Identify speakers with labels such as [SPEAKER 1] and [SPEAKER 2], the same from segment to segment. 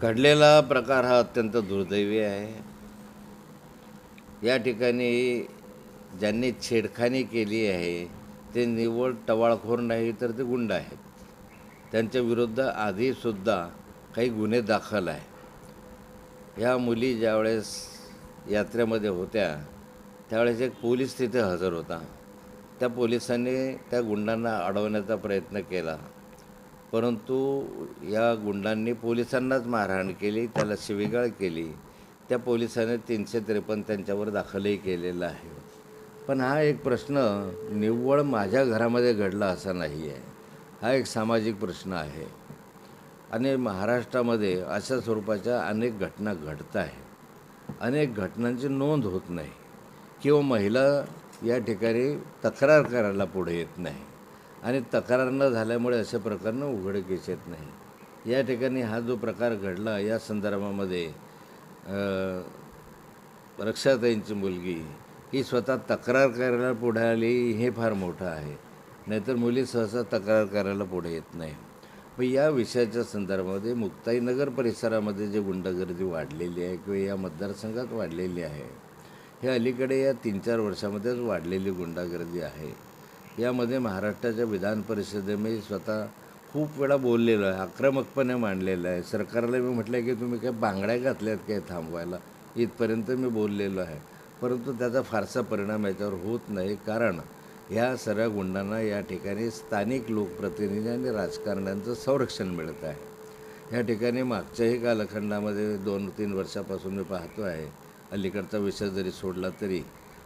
[SPEAKER 1] घडलेला प्रकार हा अत्यंत दुर्दैवी आहे. या ठिकाणी ज्यांनी छेडखानी केली आहे ते निव्वळ टवाळखोर नाही तर ते गुंड आहेत. त्यांच्या विरुद्ध आधीसुद्धा काही गुन्हे दाखल आहे ह्या मुली ज्यावेळेस यात्रेमध्ये होत्या त्यावेळेस एक पोलीस तिथे हजर होता. त्या पोलिसांनी त्या गुंडांना अडवण्याचा प्रयत्न केला. परंतु या गुंडांनी पोलिसांनाच मारहाण केली त्याला शिवीगाळ केली. त्या पोलिसाने तीनशे त्रेपन्न त्यांच्यावर दाखलही केलेला आहे. पण हा एक प्रश्न निव्वळ माझ्या घरामध्ये घडला असा नाही आहे हा एक सामाजिक प्रश्न आहे. आणि महाराष्ट्रामध्ये अशा स्वरूपाच्या अनेक घटना घडत आहे. अनेक घटनांची नोंद होत नाही. किंवा महिला या ठिकाणी तक्रार करायला पुढे येत नाही. आणि तक्रार न झाल्यामुळे असे प्रकरणं उघडकीस येत नाही. या ठिकाणी हा जो प्रकार घडला या संदर्भामध्ये रक्षाताईंची मुलगी ही स्वतः तक्रार करायला पुढे आली हे फार मोठं आहे. नाहीतर मुली सहसा तक्रार करायला पुढे येत नाही. मग या विषयाच्या संदर्भामध्ये मुक्ताईनगर परिसरामध्ये जे गुंडगर्दी वाढलेली आहे किंवा या मतदारसंघात वाढलेली आहे हे अलीकडे या तीन चार वर्षामध्येच वाढलेली गुंडागर्दी आहे. यामध्ये महाराष्ट्राच्या विधान परिषदेमध्ये मी स्वतः खूप वेळा बोललेलो आहे आक्रमकपणे मांडलेलं आहे. सरकारला मी म्हटलं की तुम्ही काय बांगड्या घातल्यात काय थांबवायला? इथपर्यंत मी बोललेलो आहे. परंतु त्याचा फारसा परिणाम याच्यावर होत नाही. कारण ह्या सगळ्या गुंडांना या ठिकाणी स्थानिक लोकप्रतिनिधी आणि राजकारण्यांचं संरक्षण मिळत आहे. या ठिकाणी मागच्याही कालखंडामध्ये दोन तीन वर्षापासून मी पाहतो आहे अलीकडचा विषय जरी सोडला तरी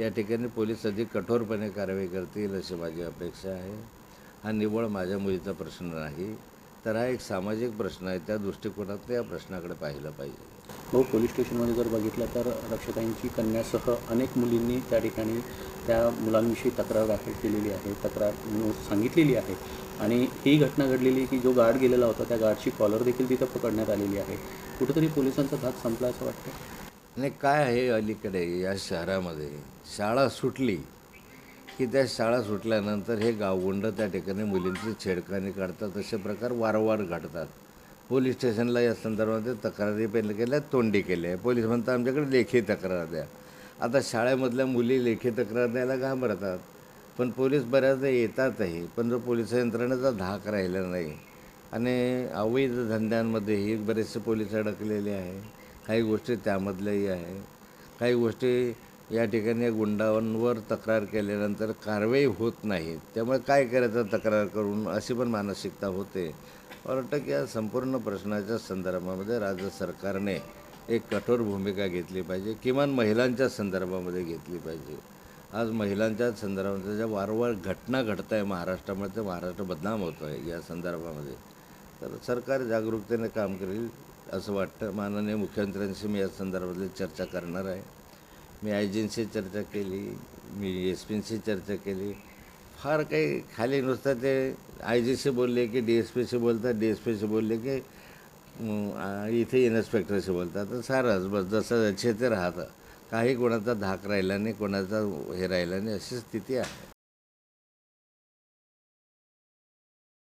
[SPEAKER 1] या ठिकाणी पोलीस अधिक कठोरपणे कारवाई करतील अशी माझी अपेक्षा आहे. हा निव्वळ माझ्या मुलीचा प्रश्न नाही तर हा एक सामाजिक प्रश्न आहे. त्या दृष्टिकोनात या प्रश्नाकडे पाहिलं पाहिजे.
[SPEAKER 2] भाऊ पोलीस स्टेशनमध्ये जर बघितलं तर रक्षकांची कन्यासह अनेक मुलींनी त्या ठिकाणी त्या मुलांविषयी तक्रार दाखल केलेली आहे तक्रार सांगितलेली आहे. आणि ही घटना घडलेली की जो गार्ड गेलेला होता त्या गार्डची कॉलर देखील तिथं पकडण्यात आलेली आहे. कुठेतरी पोलिसांचा धाक संपला असं वाटतं?
[SPEAKER 1] आणि काय आहे अलीकडे या शहरामध्ये? शाळा सुटली की त्या शाळा सुटल्यानंतर हे गावगुंड त्या ठिकाणी मुलींची छेडखानी काढतात असे प्रकार वारंवार घडतात. पोलीस स्टेशनला या संदर्भामध्ये तक्रारी पहिले केल्या तोंडी केल्या. पोलीस म्हणतात आमच्याकडे लेखी तक्रार द्या. आता शाळेमधल्या मुली लेखी तक्रार द्यायला घाबरतात. पण पोलीस बऱ्याचदा येतातही पण जो पोलीस यंत्रणेचा धाक राहिला नाही. आणि अवैध धंद्यांमध्येही बरेचसे पोलीस अडकलेले आहे काही गोष्टी त्यामधल्याही आहे. काही गोष्टी या ठिकाणी गुंडांवर तक्रार केल्यानंतर कारवाई होत नाही. त्यामुळे काय करायचं तक्रार करून अशी पण मानसिकता होते. मला वाटतं की या संपूर्ण प्रश्नाच्या संदर्भामध्ये राज्य सरकारने एक कठोर भूमिका घेतली पाहिजे. किमान महिलांच्या संदर्भामध्ये घेतली पाहिजे. आज महिलांच्या संदर्भामध्ये ज्या वारंवार घटना घडत आहे महाराष्ट्रामध्ये ते महाराष्ट्र बदनाम होतो आहे या संदर्भामध्ये. तर सरकार जागरूकतेने काम करेल. असं वाटतं. माननीय मुख्यमंत्र्यांशी मी या संदर्भातली चर्चा करणार आहे. मी आय जींशी चर्चा केली मी एस पींशी चर्चा केली. फार काही खाली नुसतं ते आय जीशी बोलले की डी एस पीशी बोलतात डी एस पीशी बोलले की इथे इन्स्पेक्टरशी बोलतात. तर सारंच बस जसं जसे ते राहतं. काही कोणाचा धाक राहिला नाही कोणाचा हे राहिला नाही अशी स्थिती आहे.